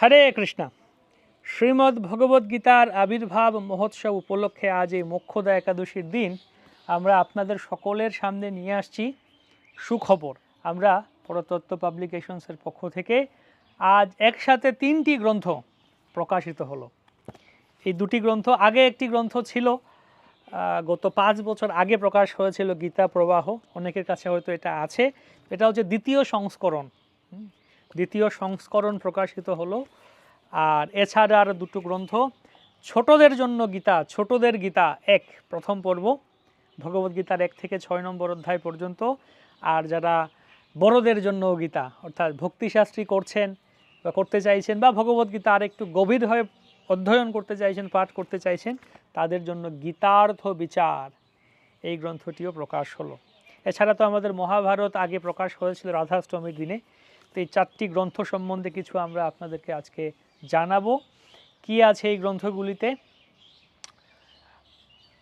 হরে কৃষ্ণ। শ্রীমদ্ ভগবদ গীতার আবির্ভাব মহোৎসব উপলক্ষে আজ এই মোক্ষদা একাদশীর দিন আমরা আপনাদের সকলের সামনে নিয়ে আসছি সুখবর। আমরা পরতত্ত্ব পাবলিকেশনসের পক্ষ থেকে আজ একসাথে তিনটি গ্রন্থ প্রকাশিত হলো। এই দুটি গ্রন্থ আগে একটি গ্রন্থ ছিল গত পাঁচ বছর আগে প্রকাশ হয়েছিল গীতা প্রবাহ। অনেকের কাছে হয়তো এটা আছে। এটা হচ্ছে দ্বিতীয় সংস্করণ। দ্বিতীয় সংস্করণ প্রকাশিত হলো। আর এছাড়া আরও দুটো গ্রন্থ। ছোটদের জন্য গীতা, ছোটদের গীতা এক, প্রথম পর্ব ভগবদ্গীতার এক থেকে ছয় নম্বর অধ্যায় পর্যন্ত। আর যারা বড়দের জন্য গীতা, অর্থাৎ ভক্তিশাস্ত্রী করছেন বা করতে চাইছেন বা ভগবদ্গীতা আর একটু গভীরভাবে অধ্যয়ন করতে চাইছেন, পাঠ করতে চাইছেন, তাদের জন্য গীতার্থ বিচার, এই গ্রন্থটিও প্রকাশ হলো। এছাড়া তো আমাদের মহাভারত আগে প্রকাশ হয়েছিল রাধাষ্টমীর দিনে। তো এই চারটি গ্রন্থ সম্বন্ধে কিছু আমরা আপনাদেরকে আজকে জানাব। কি আছে এই গ্রন্থগুলিতে?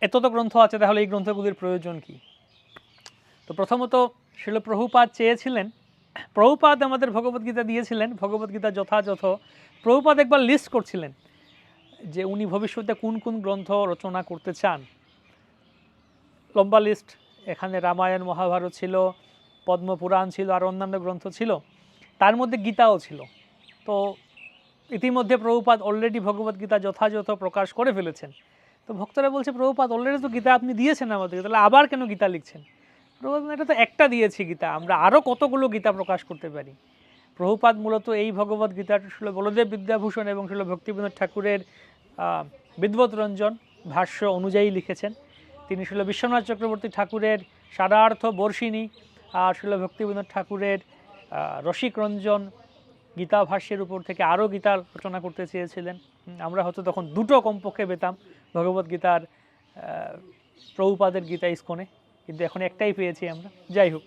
এত তো গ্রন্থ আছে, তাহলে এই গ্রন্থগুলির প্রয়োজন কি? তো প্রথমত, শিল প্রভুপাদ চেয়েছিলেন, প্রভুপাদ আমাদের ভগবদ্গীতা দিয়েছিলেন ভগবদ্গীতা যথাযথ। প্রভুপাদ একবার লিস্ট করছিলেন যে উনি ভবিষ্যতে কোন কোন গ্রন্থ রচনা করতে চান। লম্বা লিস্ট এখানে রামায়ণ, মহাভারত ছিল, পদ্মপুরাণ ছিল, আর অন্যান্য গ্রন্থ ছিল। তার মধ্যে গীতাও ছিল। তো ইতিমধ্যে প্রভুপাদ অলরেডি ভগবদ্গীতা যথাযথ প্রকাশ করে ফেলেছেন। তো ভক্তরা বলছে প্রভুপাদ অলরেডি তো গীতা আপনি দিয়েছেন আমাদেরকে তাহলে আবার কেন গীতা লিখছেন? বললেন, এটা তো একটা দিয়েছি গীতা আমরা আরও কতগুলো গীতা প্রকাশ করতে পারি? প্রভুপাদ মূলত এই ভগবদ গীতাটা ছিল বলদেব বিদ্যাভূষণ এবং ছিল ভক্তিবিনোদ ঠাকুরের আহ, বিদ্বৎ রঞ্জন ভাষ্য অনুযায়ী লিখেছেন। তিনি ছিল বিশ্বনাথ চক্রবর্তী ঠাকুরের সারার্থ বর্ষিণী আর ছিল ভক্তিবিনোদ ঠাকুরের আহ, রসিক রঞ্জন গীতা ভাষ্যের উপর থেকে আরও গীতা রচনা করতে চেয়েছিলেন। আমরা হয়তো তখন দুটো কমপক্ষে পেতাম ভগবদ্গীতার গীতার প্রভুপাদের গীতা ইস্কনে কিন্তু এখন একটাই পেয়েছি আমরা। যাই হোক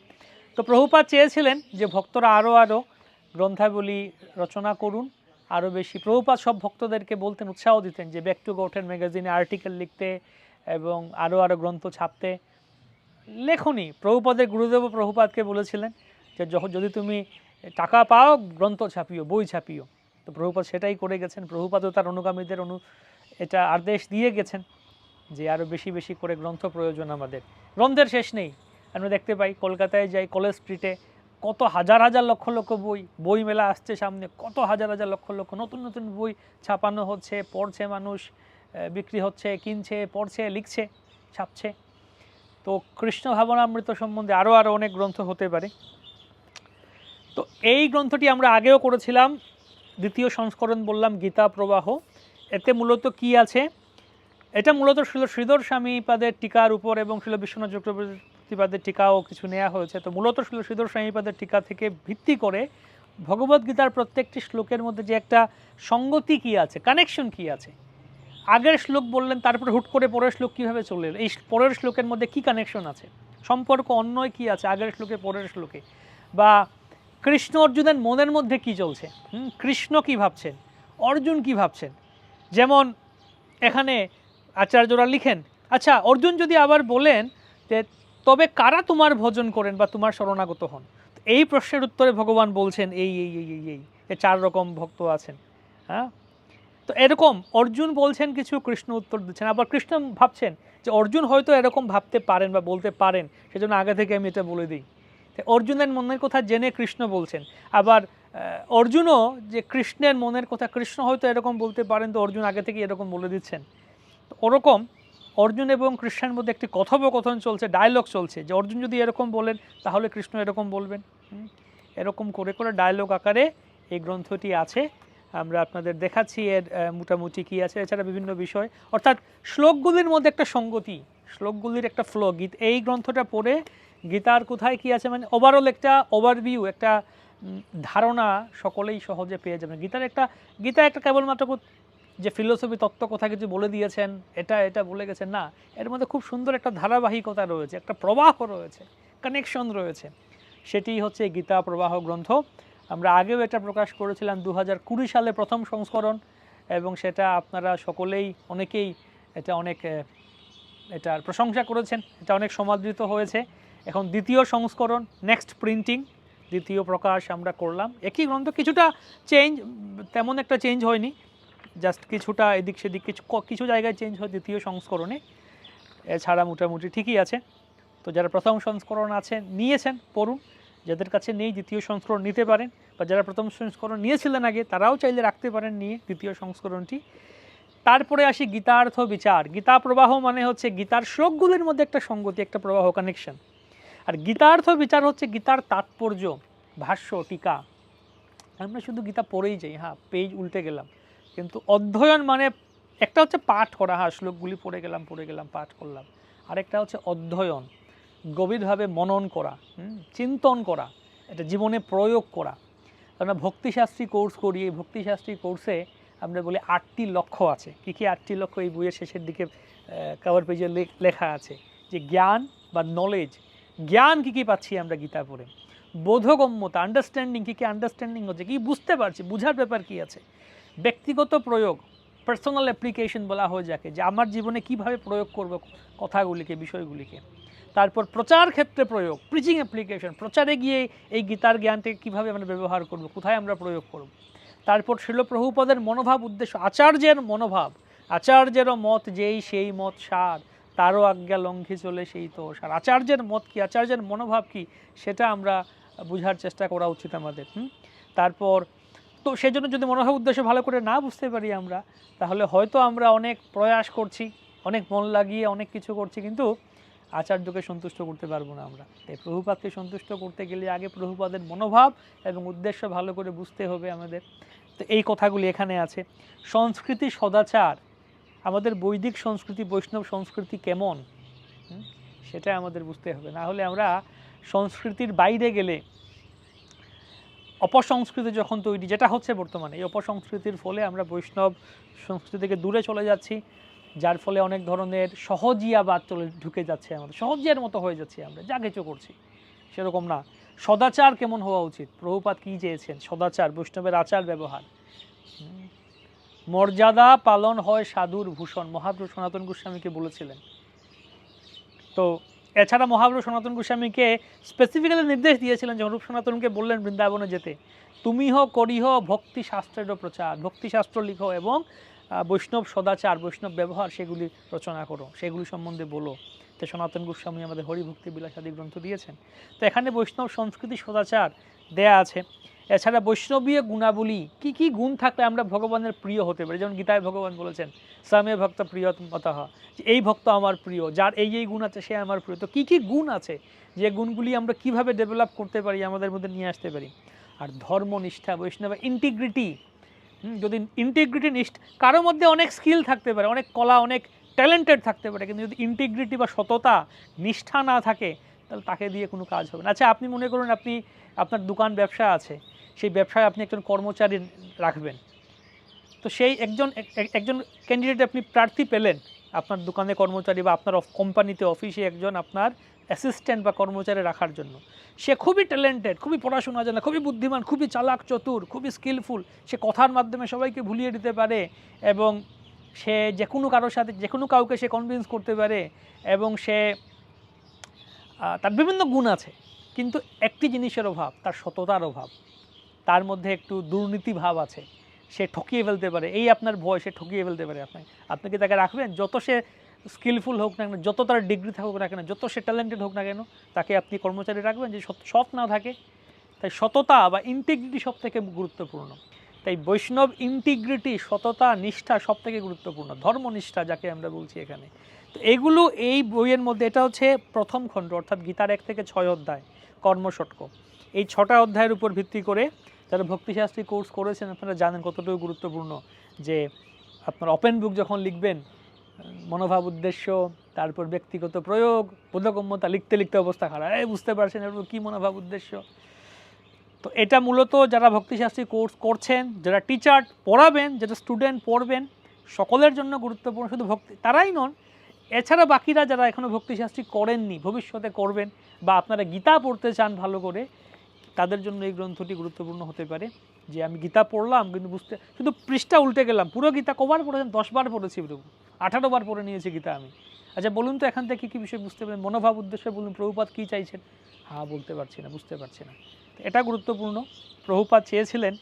তো প্রভুপাদ চেয়েছিলেন যে ভক্তরা আরও আরও গ্রন্থাবলী রচনা করুন আরও বেশি। প্রভুপাদ সব ভক্তদেরকে বলতেন উৎসাহ দিতেন যে ব্যাক টু গৌঠেন ম্যাগাজিনে আর্টিকেল লিখতে এবং আরও আরও গ্রন্থ ছাপতে। লেখনি প্রভুপাদের গুরুদেব প্রভুপাদকে বলেছিলেন যে যখন যদি তুমি টাকা পাও, গ্রন্থ ছাপিও, বই ছাপিও। তো প্রভুপাত সেটাই করে গেছেন। প্রভুপাদও তার অনুগামীদের অনু এটা আদেশ দিয়ে গেছেন যে আরও বেশি বেশি করে গ্রন্থ প্রয়োজন আমাদের। গ্রন্থের শেষ নেই। আমরা দেখতে পাই কলকাতায় যাই, কলেজ স্ট্রিটে কত হাজার হাজার লক্ষ লক্ষ বই বই মেলা আসছে সামনে, কত হাজার হাজার লক্ষ লক্ষ নতুন নতুন বই ছাপানো হচ্ছে, পড়ছে মানুষ বিক্রি হচ্ছে, কিনছে, পড়ছে, লিখছে, ছাপছে। তো কৃষ্ণ ভাবনামৃত সম্বন্ধে আরও আরও অনেক গ্রন্থ হতে পারে। তো এই গ্রন্থটি আমরা আগেও করেছিলাম, দ্বিতীয় সংস্করণ বললাম গীতা প্রবাহ। এতে মূলত কি আছে? এটা মূলত ছিল শ্রীধর স্বামীপাদের টিকার উপর এবং ছিল বিশ্বনাথ চক্রবর্তীপাদের টিকাও কিছু নেওয়া হয়েছে। তো মূলত ছিল শ্রীধর স্বামীপাদের টিকা থেকে ভিত্তি করে ভগবদ্গীতার প্রত্যেকটি শ্লোকের মধ্যে যে একটা সঙ্গতি কি আছে কানেকশন কি আছে। আগের শ্লোক বললেন, তারপরে হুট করে পরের শ্লোক কীভাবে চলে এলো? এই পরের শ্লোকের মধ্যে কি কানেকশন আছে? সম্পর্ক অন্যয় কি আছে আগের শ্লোকে, পরের শ্লোকে? বা কৃষ্ণ অর্জুনের মনের মধ্যে কি চলছে? কৃষ্ণ কি ভাবছেন? অর্জুন কি ভাবছেন? যেমন এখানে আচার্যরা লিখেন আচ্ছা অর্জুন যদি আবার বলেন যে, তবে কারা তোমার ভজন করেন বা তোমার শরণাগত হন? এই প্রশ্নের উত্তরে ভগবান বলছেন, এই এই এই এই এই, এ চার রকম ভক্ত আছেন। হ্যাঁ? তো এরকম অর্জুন বলছেন কিছু, কৃষ্ণ উত্তর দিচ্ছেন। আবার কৃষ্ণ ভাবছেন যে, অর্জুন হয়তো এরকম ভাবতে পারেন বা বলতে পারেন, সেজন্য আগে থেকে আমি এটা বলে দিই। অর্জুনের মনের কথা জেনে কৃষ্ণ বলছেন। আবার অর্জুনও যে কৃষ্ণের মনের কথা, কৃষ্ণ হয়তো এরকম বলতে পারেন, তো অর্জুন আগে থেকে এরকম বলে দিচ্ছেন। তো ওরকম অর্জুন এবং কৃষ্ণের মধ্যে একটি কথোপকথন চলছে ডায়লগ চলছে, যে অর্জুন যদি এরকম বলেন, তাহলে কৃষ্ণ এরকম বলবেন। এরকম করে করে ডায়লগ আকারে এই গ্রন্থটি আছে। আমরা আপনাদের দেখাচ্ছি এর মোটামুটি কী আছে, এছাড়া বিভিন্ন বিষয়। অর্থাৎ শ্লোকগুলির মধ্যে একটা সঙ্গতি, শ্লোকগুলির একটা ফ্লো গীত, এই গ্রন্থটা পড়ে গীতার কোথায় কী আছে? মানে ওভারঅল একটা ওভারভিউ একটা ধারণা সকলেই সহজে পেয়ে যাবেন। গীতার একটা, গীতা একটা কেবলমাত্র যে ফিলোসফি তত্ত্ব কথা কিছু বলে দিয়েছেন, এটা এটা বলে গেছেন, না। এর মধ্যে খুব সুন্দর একটা ধারাবাহিকতা রয়েছে, একটা প্রবাহ রয়েছে কানেকশন রয়েছে। সেটি হচ্ছে গীতা প্রবাহ গ্রন্থ। আমরা আগেও এটা প্রকাশ করেছিলাম দু হাজার কুড়ি সালে প্রথম সংস্করণ, এবং সেটা আপনারা সকলেই, অনেকেই এটা অনেক এটার প্রশংসা করেছেন। এটা অনেক সমাদৃত হয়েছে। এখন দ্বিতীয় সংস্করণ নেক্সট প্রিন্টিং দ্বিতীয় প্রকাশ আমরা করলাম। একই গ্রন্থ, কিছুটা চেঞ্জ তেমন একটা চেঞ্জ হয়নি জাস্ট কিছুটা এদিক সেদিক, কিছু কিছু জায়গায় চেঞ্জ হয় দ্বিতীয় সংস্করণে। এছাড়া মোটামুটি ঠিকই আছে। তো যারা প্রথম সংস্করণ আছে, নিয়েছেন, পড়ুন। যাদের কাছে নেই, দ্বিতীয় সংস্করণ নিতে পারেন। বা যারা প্রথম সংস্করণ নিয়েছিলেন আগে, তারাও চাইলে রাখতে পারেন নিয়ে দ্বিতীয় সংস্করণটি। তারপরে আসি গীতার্থ বিচার গীতা প্রবাহ মানে হচ্ছে গীতার শ্লোকগুলির মধ্যে একটা সঙ্গতি, একটা প্রবাহ কানেকশন আর গীতার্থ বিচার হচ্ছে গীতার তাৎপর্য, ভাষ্য, টিকা। আমরা শুধু গীতা পড়েই যাই হ্যাঁ পেজ উল্টে গেলাম। কিন্তু অধ্যয়ন মানে একটা হচ্ছে পাঠ করা হ্যাঁ শ্লোকগুলি পড়ে গেলাম পড়ে গেলাম, পাঠ করলাম। আরেকটা হচ্ছে অধ্যয়ন, গভীরভাবে মনন করা চিন্তন করা, এটা জীবনে প্রয়োগ করা। আমরা ভক্তিশাস্ত্রী কোর্স করি, এই ভক্তিশাস্ত্রী কোর্সে আমরা বলি আটটি লক্ষ্য আছে। কী কী আটটি লক্ষ্য? এই বইয়ের শেষের দিকে কভার পেজে লেখা আছে যে জ্ঞান বা নলেজ জ্ঞান কী কী পাচ্ছি আমরা গীতা পড়ে? বোধগম্যতা আন্ডারস্ট্যান্ডিং কী কী আন্ডারস্ট্যান্ডিং হচ্ছে কী? বুঝতে পারছি, বুঝার ব্যাপার কী আছে? ব্যক্তিগত প্রয়োগ পার্সোনাল অ্যাপ্লিকেশন বলা হয়ে যাকে, যে আমার জীবনে কীভাবে প্রয়োগ করব কথাগুলিকে, বিষয়গুলিকে। তারপর প্রচার ক্ষেত্রে প্রয়োগ প্রিচিং অ্যাপ্লিকেশন প্রচারে গিয়ে এই গীতার জ্ঞানটাকে কীভাবে আমরা ব্যবহার করব, কোথায় আমরা প্রয়োগ করব? তারপর শিলপ্রভুপদের মনোভাব উদ্দেশ্য, আচার্যের মনোভাব, আচার্যেরও মত যেই, সেই মত সার। তারও আজ্ঞা লঙ্ঘি চলে সেই তো সার আচার্যের মত কি? আচার্যের মনোভাব কি? সেটা আমরা বুঝার চেষ্টা করা উচিত আমাদের, হুম? তারপর, তো সেজন্য যদি মনোভাব উদ্দেশ্য ভালো করে না বুঝতে পারি আমরা, তাহলে হয়তো আমরা অনেক প্রয়াস করছি, অনেক মন লাগিয়ে অনেক কিছু করছি, কিন্তু আচার্যকে সন্তুষ্ট করতে পারব না আমরা। তাই প্রভুপাদকে সন্তুষ্ট করতে গেলে আগে প্রভুপাদের মনোভাব এবং উদ্দেশ্য ভালো করে বুঝতে হবে আমাদের। তো এই কথাগুলি এখানে আছে। সংস্কৃতি সদাচার আমাদের বৈদিক সংস্কৃতি, বৈষ্ণব সংস্কৃতি কেমন? সেটা আমাদের বুঝতে হবে। না হলে আমরা সংস্কৃতির বাইরে গেলে অপসংস্কৃতি যখন তৈরি, যেটা হচ্ছে বর্তমানে, এই অপসংস্কৃতির ফলে আমরা বৈষ্ণব সংস্কৃতি থেকে দূরে চলে যাচ্ছি, যার ফলে অনেক ধরনের সহজিয়াবাদ চলে ঢুকে যাচ্ছে আমাদের। সহজিয়ার মতো হয়ে যাচ্ছি আমরা, যা কিছু করছি। সেরকম না। সদাচার কেমন হওয়া উচিত? প্রভুপাত কী চেয়েছেন? সদাচার, বৈষ্ণবের আচার ব্যবহার। মর্যাদা পালন হয় সাধুর ভূষণ। মহাপ্রভু সনাতন গোস্বামীকে বলেছিলেন। তো এছাড়া মহাপ্রভু সনাতন গোস্বামীকে স্পেসিফিক্যালি নির্দেশ দিয়েছিলেন যখন রূপ সনাতনকে বললেন বৃন্দাবনে যেতে। তুমি হ করিহ ভক্তি শাস্ত্রেরও প্রচার, ভক্তিশাস্ত্র লিখো এবং বৈষ্ণব সদাচার, বৈষ্ণব ব্যবহার সেগুলি রচনা করো, সেগুলি সম্বন্ধে বলো। তো সনাতন গোস্বামী আমাদের হরিভক্তি বিলাসাদি গ্রন্থ দিয়েছেন। তো এখানে বৈষ্ণব সংস্কৃতি সদাচার দেয়া আছে। এছাড়া বৈষ্ণবীয় গুণাবলী, কি কি গুণ থাকলে আমরা ভগবানের প্রিয় হতে পারি? যেমন গীতায় ভগবান বলেছেন সামে ভক্ত প্রিয়তমতঃ যে এই ভক্ত আমার প্রিয়, যার এই এই গুণ আছে, সে আমার প্রিয়। তো কী কী গুণ আছে? যে গুণগুলি আমরা কীভাবে ডেভেলপ করতে পারি, আমাদের মধ্যে নিয়ে আসতে পারি? আর ধর্মনিষ্ঠা বৈষ্ণব ইন্টিগ্রিটি যদি ইন্টিগ্রিটি নিষ্ঠ, কারও মধ্যে অনেক স্কিল থাকতে পারে, অনেক কলা, অনেক ট্যালেন্টেড থাকতে পারে, কিন্তু যদি ইন্টিগ্রিটি বা সততা, নিষ্ঠা না থাকে, তাহলে তাকে দিয়ে কোনো কাজ হবে না। আচ্ছা আপনি মনে করুন, আপনি, আপনার দোকান ব্যবসা আছে সেই ব্যবসায় আপনি একজন কর্মচারী রাখবেন। তো সেই একজন, এক- এক- একজন ক্যান্ডিডেট আপনি প্রার্থী পেলেন, আপনার দোকানে কর্মচারী বা আপনার কোম্পানিতে অফিসে একজন আপনার অ্যাসিস্ট্যান্ট বা কর্মচারী রাখার জন্য। সে খুবই ট্যালেন্টেড খুবই পড়াশোনা জানে, খুবই বুদ্ধিমান, খুবই চালাক, চতুর, খুবই স্কিলফুল সে কথার মাধ্যমে সবাইকে ভুলিয়ে দিতে পারে এবং সে যে কোনো কারোর সাথে, যে কোনো কাউকে সে কনভিন্স করতে পারে এবং সে তার বিভিন্ন গুণ আছে। কিন্তু একটি জিনিসের অভাব, তার সততার অভাব। তার মধ্যে একটু দুর্নীতি ভাব আছে, সে ঠকিয়ে ফেলতে পারে। এই আপনার ভয়, সে ঠকিয়ে ফেলতে পারে আপনাকে। আপনি কি তাকে রাখবেন, যত সে স্কিলফুল হোক না কেন, যত তার ডিগ্রি থাকুক না কেন, যত সে ট্যালেন্টেড হোক না কেন, তাকে আপনি কর্মচারী রাখবেন যে সৎ- না থাকে। তাই সততা বা ইন্টিগ্রিটি সব থেকে গুরুত্বপূর্ণ। তাই বৈষ্ণব ইন্টিগ্রিটি সততা, নিষ্ঠা সব থেকে গুরুত্বপূর্ণ ধর্মনিষ্ঠা যাকে আমরা বলছি এখানে। তো এগুলো এই বইয়ের মধ্যে, এটা হচ্ছে প্রথম খণ্ড, অর্থাৎ গীতার এক থেকে ছয় অধ্যায় কর্মশটক এই ছটা অধ্যায়ের উপর ভিত্তি করে যারা ভক্তিশাস্ত্রী কোর্স করেছেন, আপনারা জানেন কতটুকু গুরুত্বপূর্ণ যে আপনার ওপেন বুক যখন লিখবেন, মনোভাব, উদ্দেশ্য, তারপর ব্যক্তিগত প্রয়োগ, বোধগম্যতা, লিখতে লিখতে অবস্থা খারাপ। এই বুঝতে পারছেন এরপর কী মনোভাব, উদ্দেশ্য? তো এটা মূলত যারা ভক্তিশাস্ত্রী কোর্স করছেন, যারা টিচার পড়াবেন, যারা স্টুডেন্ট পড়বেন, সকলের জন্য গুরুত্বপূর্ণ, শুধু ভক্তি তারাই নন, এছাড়া বাকিরা যারা এখনও ভক্তিশাস্ত্রী করেননি, ভবিষ্যতে করবেন বা আপনারা গীতা পড়তে চান ভালো করে তাদের জন্য এই গ্রন্থটি গুরুত্বপূর্ণ হতে পারে। যে আমি গীতা পড়লাম, কিন্তু বুঝতে, শুধু পৃষ্ঠা উল্টে গেলাম। পুরো গীতা কবার পড়েছেন? দশবার পড়েছি প্রভু আঠারো বার পড়ে নিয়েছি গীতা আমি। আচ্ছা বলুন তো এখান থেকে কী বিষয় বুঝতে পারেন? মনোভাব, উদ্দেশ্যে বলুন। প্রভুপাত কী চাইছেন? হ্যাঁ বলতে পারছি না, বুঝতে পারছি না। এটা গুরুত্বপূর্ণ। প্রভুপাত চেয়েছিলেন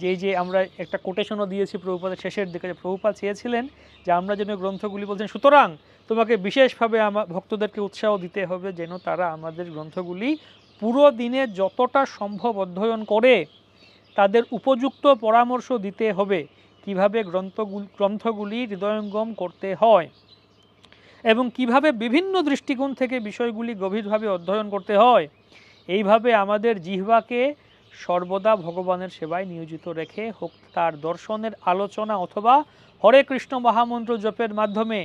যে যে আমরা একটা কোটেশনও দিয়েছি প্রভুপাদের শেষের দিকে, যে প্রভুপাত চেয়েছিলেন যে, আমরা যেন গ্রন্থগুলি বলছেন, সুতরাং তোমাকে বিশেষভাবে আমার ভক্তদেরকে উৎসাহ দিতে হবে যেন তারা আমাদের গ্রন্থগুলি পুরো দিনে যতটা সম্ভব অধ্যয়ন করে তাদের উপযুক্ত পরামর্শ দিতে হবে, কীভাবে গ্রন্থগুলি গ্রন্থগুলি হৃদয়ঙ্গম করতে হয় এবং কীভাবে বিভিন্ন দৃষ্টিকোণ থেকে বিষয়গুলি গভীরভাবে অধ্যয়ন করতে হয়। এইভাবে আমাদের জিহ্বাকে সর্বদা ভগবানের সেবায় নিয়োজিত রেখে হোক তার দর্শনের আলোচনা অথবা হরে কৃষ্ণ মহামন্ত্র জপের মাধ্যমে।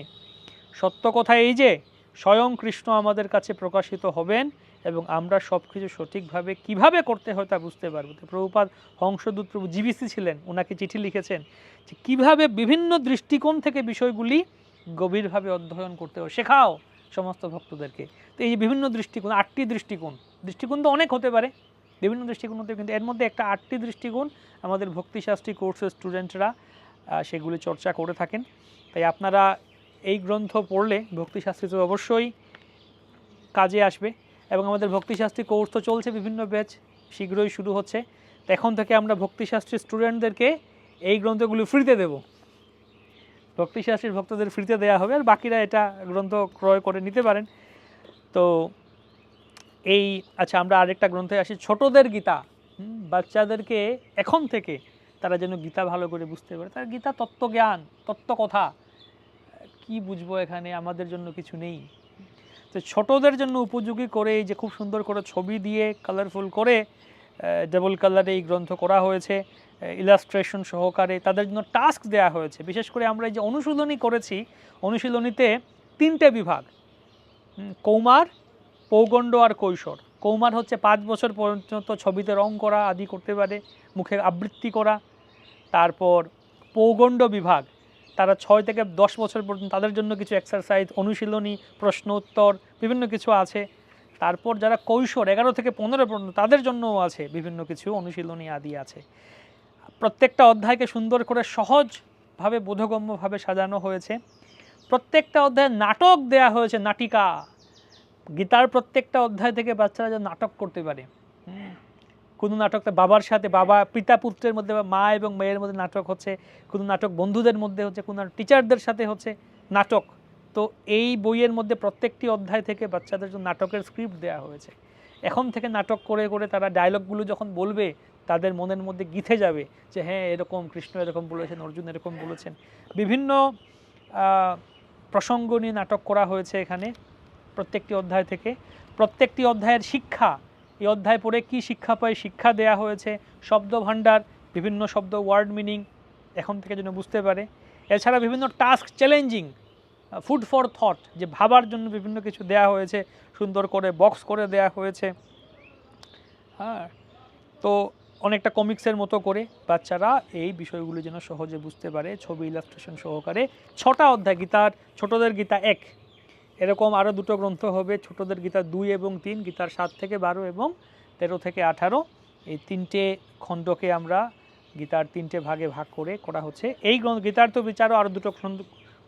সত্য কথা এই যে, স্বয়ং কৃষ্ণ আমাদের কাছে প্রকাশিত হবেন এবং আমরা সব কিছু সঠিকভাবে কীভাবে করতে হয় তা বুঝতে পারব। তো প্রভুপাদ হংসদূত প্রভু জিবিসি ছিলেন ওনাকে চিঠি লিখেছেন যে কীভাবে বিভিন্ন দৃষ্টিকোণ থেকে বিষয়গুলি গভীরভাবে অধ্যয়ন করতে হয়, শেখাও সমস্ত ভক্তদেরকে। তো এই বিভিন্ন দৃষ্টিকোণ, আটটি দৃষ্টিকোণ দৃষ্টিকোণ তো অনেক হতে পারে, বিভিন্ন দৃষ্টিকোণ হতে কিন্তু এর মধ্যে একটা আটটি দৃষ্টিকোণ আমাদের ভক্তিশাস্ত্রী কোর্সের স্টুডেন্টরা সেগুলি চর্চা করে থাকেন। তাই আপনারা এই গ্রন্থ পড়লে ভক্তিশাস্ত্রী তো অবশ্যই কাজে আসবে। এবং আমাদের ভক্তিশাস্ত্রী কোর্স তো চলছে বিভিন্ন ব্যাচ, শীঘ্রই শুরু হচ্ছে। তো এখন থেকে আমরা ভক্তিশাস্ত্রী স্টুডেন্টদেরকে এই গ্রন্থগুলি ফ্রিতে দেব। ভক্তিশাস্ত্রীর ভক্তদের ফ্রিতে দেওয়া হবে আর বাকিরা এটা গ্রন্থ ক্রয় করে নিতে পারেন। তো এই আচ্ছা আমরা আরেকটা গ্রন্থে আসি, ছোটদের গীতা। বাচ্চাদেরকে এখন থেকে তারা যেন গীতা ভালো করে বুঝতে পারে। তার গীতা তত্ত্বজ্ঞান, তত্ত্বকথা। কি বুঝব এখানে? আমাদের জন্য কিছু নেই। তো ছোটোদের জন্য উপযোগী করে এই যে খুব সুন্দর করে ছবি দিয়ে কালারফুল করে ডাবল কালারে এই গ্রন্থ করা হয়েছে ইলাস্ট্রেশন সহকারে তাদের জন্য টাস্ক দেওয়া হয়েছে। বিশেষ করে আমরা এই যে অনুশীলনী করেছি, অনুশীলনীতে তিনটে বিভাগ কৌমার, পৌগণ্ড আর কৈশোর। কৌমার হচ্ছে পাঁচ বছর পর্যন্ত ছবিতে রং করা, আদি করতে পারে, মুখে আবৃত্তি করা। তারপর পৌগণ্ড বিভাগ তারা ছয় থেকে দশ বছর পর্যন্ত তাদের জন্য কিছু এক্সারসাইজ অনুশীলনী প্রশ্ন উত্তর বিভিন্ন কিছু আছে। তারপর যারা কৈশোর, এগারো থেকে পনেরো পর্যন্ত তাদের জন্যও আছে বিভিন্ন কিছু অনুশীলনী আদি আছে। প্রত্যেকটা অধ্যায়কে সুন্দর করে সহজভাবে, বোধগম্যভাবে সাজানো হয়েছে। প্রত্যেকটা অধ্যায়ে নাটক দেয়া হয়েছে, নাটিকা। গীতার প্রত্যেকটা অধ্যায় থেকে বাচ্চারা যেন নাটক করতে পারে। কোনো নাটকটা বাবার সাথে, বাবা পিতা পুত্রের মধ্যে, বা মা এবং মেয়ের মধ্যে নাটক হচ্ছে কোনো নাটক বন্ধুদের মধ্যে হচ্ছে কোনো টিচারদের সাথে হচ্ছে নাটক। তো এই বইয়ের মধ্যে প্রত্যেকটি অধ্যায় থেকে বাচ্চাদের জন্য নাটকের স্ক্রিপ্ট দেওয়া হয়েছে। এখন থেকে নাটক করে করে তারা ডায়লগগুলো যখন বলবে, তাদের মনের মধ্যে গিথে যাবে যে হ্যাঁ এরকম কৃষ্ণ এরকম বলেছেন, অর্জুন এরকম বলেছেন। বিভিন্ন প্রসঙ্গ নিয়ে নাটক করা হয়েছে এখানে প্রত্যেকটি অধ্যায় থেকে। প্রত্যেকটি অধ্যায়ের শিক্ষা এই অধ্যায় পড়ে কি শিক্ষা পায়, শিক্ষা দেয়া হয়েছে শব্দ ভাণ্ডার বিভিন্ন শব্দ ওয়ার্ড মিনিং এখন থেকে যেন বুঝতে পারে। এছাড়া বিভিন্ন task challenging food for thought যে ভাবার জন্য বিভিন্ন কিছু দেয়া হয়েছে, সুন্দর করে বক্স করে দেয়া হয়েছে। হ্যাঁ তো অনেকটা কমিক্সের মতো করে বাচ্চারা এই বিষয়গুলো যেন সহজে বুঝতে পারে, ছবি ইলাস্ট্রেশন সহকারে। ছটা অধ্যায়, গীতার, ছোটদের গীতা এক। এরকম আরও দুটো গ্রন্থ হবে, ছোটদের গীতা দুই এবং তিন, গীতার সাত থেকে বারো এবং তেরো থেকে আঠারো। এই তিনটে খণ্ডকে আমরা গীতার তিনটে ভাগে ভাগ করে করা হচ্ছে। এই গ্রন্থ, গীতার তো বিচারও আরও দুটো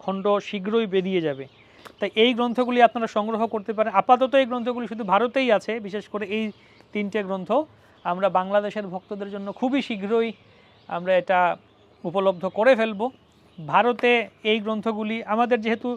খণ্ড শীঘ্রই বেরিয়ে যাবে। তাই এই গ্রন্থগুলি আপনারা সংগ্রহ করতে পারেন। আপাতত এই গ্রন্থগুলি শুধু ভারতেই আছে, বিশেষ করে এই তিনটে গ্রন্থ। আমরা বাংলাদেশের ভক্তদের জন্য খুবই শীঘ্রই আমরা এটা উপলব্ধ করে ফেলব। ভারতে এই গ্রন্থগুলি, আমাদের যেহেতু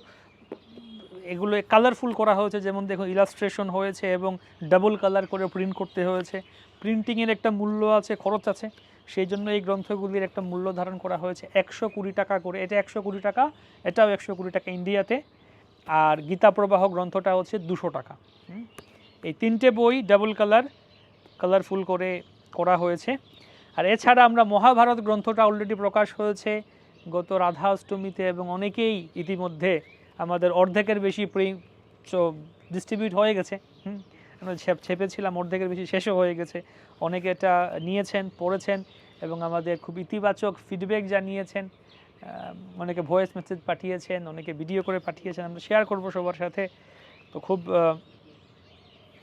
এগুলো কালারফুল করা হয়েছে, যেমন দেখুন ইলাস্ট্রেশন হয়েছে এবং ডাবল কালার করে প্রিন্ট করতে হয়েছে। প্রিন্টিংয়ের একটা মূল্য আছে, খরচ আছে, সেই জন্য এই গ্রন্থগুলির একটা মূল্য ধারণ করা হয়েছে। একশো কুড়ি টাকা করে, এটা একশো কুড়ি টাকা, এটাও একশো কুড়ি টাকা ইন্ডিয়াতে। আর গীতা প্রবাহ গ্রন্থটা হচ্ছে দুশো টাকা। এই তিনটে বই ডাবল কালার কালারফুল করে করা হয়েছে। আর এছাড়া আমরা মহাভারত গ্রন্থটা অলরেডি প্রকাশ হয়েছে গত রাধা অষ্টমীতে এবং অনেকেই ইতিমধ্যে আমাদের অর্ধেকের বেশি প্রিন্ট ডিস্ট্রিবিউট হয়ে গেছে, হুম? আমরা ছেপ- ছেপেছিলাম, অর্ধেকের বেশি শেষও হয়ে গেছে। অনেকে এটা নিয়েছেন, পড়েছেন এবং আমাদের খুব ইতিবাচক ফিডব্যাক জানিয়েছেন। অনেকে ভয়েস মেসেজ পাঠিয়েছেন, অনেকে ভিডিও করে পাঠিয়েছেন, আমরা শেয়ার করব সবার সাথে। তো খুব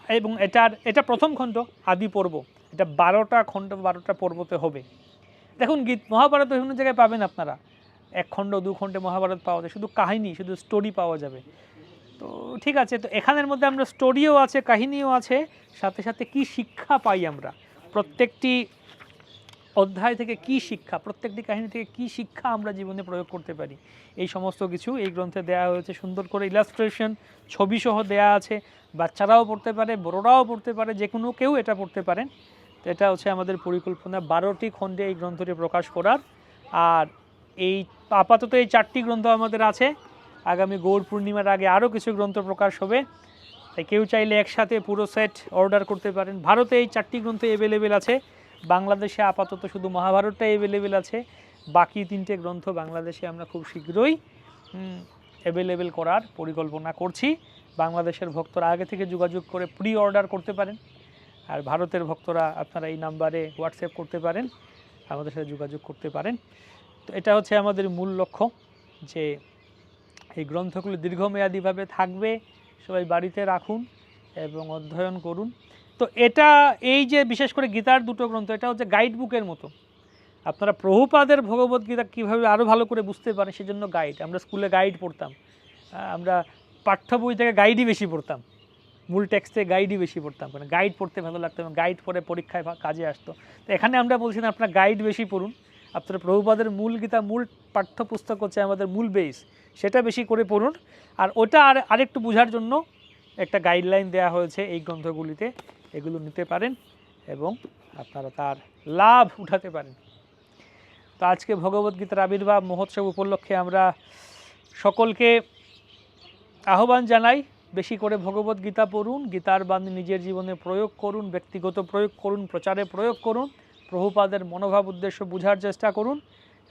এবং এটার, এটা প্রথম খণ্ড, আদি পর্ব। এটা বারোটা খণ্ড, বারোটা পর্বতে হবে। দেখুন, গীত মহাভারত বিভিন্ন জায়গায় পাবেন আপনারা। এক খণ্ড, দু খণ্ডে মহাভারত পাওয়া যায়, শুধু কাহিনী, শুধু স্টোরি পাওয়া যাবে। তো ঠিক আছে, তো এখানের মধ্যে আমরা স্টোরিও আছে, কাহিনীও আছে, সাথে সাথে কি শিক্ষা পাই আমরা? প্রত্যেকটি অধ্যায় থেকে কি শিক্ষা, প্রত্যেকটি কাহিনী থেকে কি শিক্ষা আমরা জীবনে প্রয়োগ করতে পারি? এই সমস্ত কিছু এই গ্রন্থে দেওয়া হয়েছে, সুন্দর করে ইলাস্ট্রেশন ছবি সহ দেয়া আছে, বাচ্চারাও পড়তে পারে, বড়রাও পড়তে পারে যে কোনো কেউ এটা পড়তে পারেন। তো এটা হচ্ছে আমাদের পরিকল্পনা, বারোটি খণ্ডে এই গ্রন্থটি প্রকাশ করার। আর এই আপাতত এই চারটি গ্রন্থ আমাদের আছে। আগামী গৌর পূর্ণিমার আগে আরও কিছু গ্রন্থ প্রকাশ হবে। তাই কেউ চাইলে একসাথে পুরো সেট অর্ডার করতে পারেন। ভারতে এই চারটি গ্রন্থ অ্যাভেলেবেল আছে। বাংলাদেশে আপাতত শুধু মহাভারতটা অ্যাভেলেবেল আছে। বাকি তিনটে গ্রন্থ বাংলাদেশে আমরা খুব শীঘ্রই অ্যাভেলেবেল করার পরিকল্পনা করছি। বাংলাদেশের ভক্তরা আগে থেকে যোগাযোগ করে প্রি অর্ডার করতে পারেন। আর ভারতের ভক্তরা আপনারা এই নাম্বারে হোয়াটসঅ্যাপ করতে পারেন। আমাদের সাথে যোগাযোগ করতে পারেন। তো এটা হচ্ছে আমাদের মূল লক্ষ্য যে এই গ্রন্থগুলো দীর্ঘমেয়াদীভাবে থাকবে, সবাই বাড়িতে রাখুন এবং অধ্যয়ন করুন। তো এটা, এই যে বিশেষ করে গীতার দুটো গ্রন্থ, এটা হচ্ছে গাইড বুকের মতো। আপনারা প্রভুপাদের ভগবদ্গীতা কীভাবে আরও ভালো করে বুঝতে পারেন, সেজন্য গাইড আমরা স্কুলে গাইড পড়তাম। আমরা পাঠ্য বই থেকে গাইডই বেশি পড়তাম। মূল টেক্সটে গাইডই বেশি পড়তাম। কারণ গাইড পড়তে ভালো লাগতো এবং গাইড পড়ে পরীক্ষায় কাজে আসতো। তো এখানে আমরা বলছি না আপনারা গাইড বেশি পড়ুন। আপনারা প্রভুপাদের মূল গীতা, মূল পাঠ্যপুস্তক হচ্ছে আমাদের মূল বেস সেটা বেশি করে পড়ুন। আর ওটা আর, আরেকটু বোঝার জন্য একটা গাইডলাইন দেওয়া হয়েছে এই গ্রন্থগুলিতে। এগুলো নিতে পারেন এবং আপনারা তার লাভ উঠাতে পারেন। তো আজকে ভগবদ্গীতার আবির্ভাব মহোৎসব উপলক্ষে আমরা সকলকে আহ্বান জানাই, বেশি করে ভগবত গীতা পড়ুন, গীতার বাণী নিজের জীবনে প্রয়োগ করুন, ব্যক্তিগত প্রয়োগ করুন, প্রচারে প্রয়োগ করুন। প্রভুপাদের মনোভাব উদ্দেশ্য বোঝার চেষ্টা করুন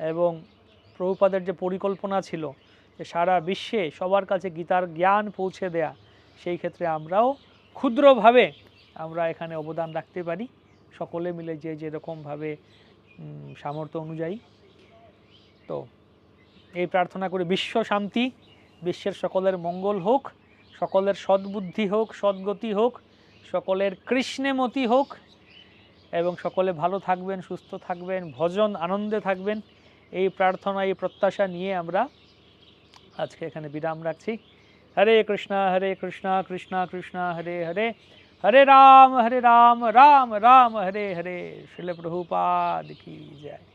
এবং প্রভুপাদের যে পরিকল্পনা ছিল যে সারা বিশ্বে সবার কাছে গীতার জ্ঞান পৌঁছে দেয়া, সেই ক্ষেত্রে আমরাও ক্ষুদ্রভাবে আমরা এখানে অবদান রাখতে পারি। সকলে মিলে যে যেরকমভাবে সামর্থ্য অনুযায়ী। তো এই প্রার্থনা করে বিশ্ব শান্তি, বিশ্বের সকলের মঙ্গল হোক, সকলের সদ্বুদ্ধি হোক, সদ্গতি হোক, সকলের কৃষ্ণেমতি হোক এবং সকলে ভালো থাকবেন, সুস্থ থাকবেন, ভজন আনন্দে থাকবেন। এই প্রার্থনা, এই প্রত্যাশা নিয়ে আমরা আজকে এখানে বিরাম রাখছি। হরে কৃষ্ণা হরে কৃষ্ণা কৃষ্ণা কৃষ্ণা, হরে হরে। হরে রাম হরে রাম রাম রাম, হরে হরে। শিল প্রভুপাদ কি জয়।